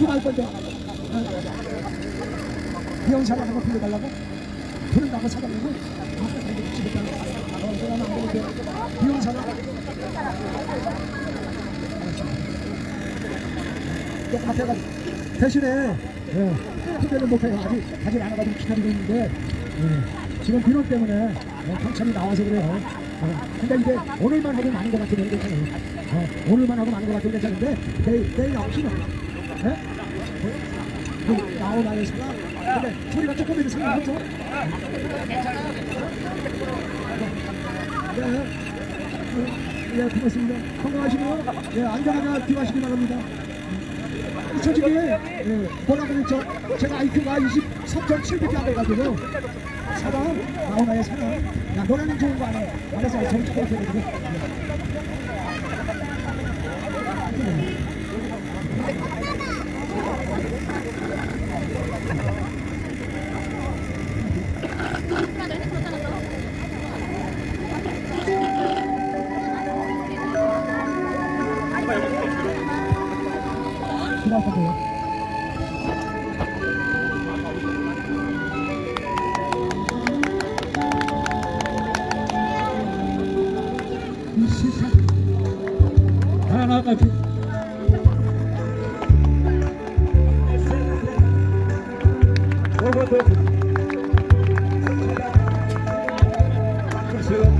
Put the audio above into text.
기도할 건데. 비용사를 한번 빌려달라고? 부른다고 사달라고? 아까 어안 되는데 비용사를 똑같아가 대신에 예, 투표를 못해요. 아직 아직 안 와가지고 기다리고 있는데 예, 지금 비록 때문에 어, 경찰이 나와서 그래요. 어, 근데 이제 오늘만 하고 많은 것 같으면 괜찮아요. 어, 오늘만 하고 많은 것 같으면 괜찮은데 내일 내일 나오시면 나오나요 사람 근데 소리가 조금 이상 나죠 네. 예, 고맙습니다. 건강하시고요. 예, 안전하게 귀가시기 바랍니다. 솔직히, 예, 뭐라 그랬죠? 제가 IQ가 23.7밖에 안 돼가지고, 사람, 나오나요, 사람. 야, 노래는 좋은 거 아니야. 알아서 정치권 해가지고. 開けてよ。Thank you. です。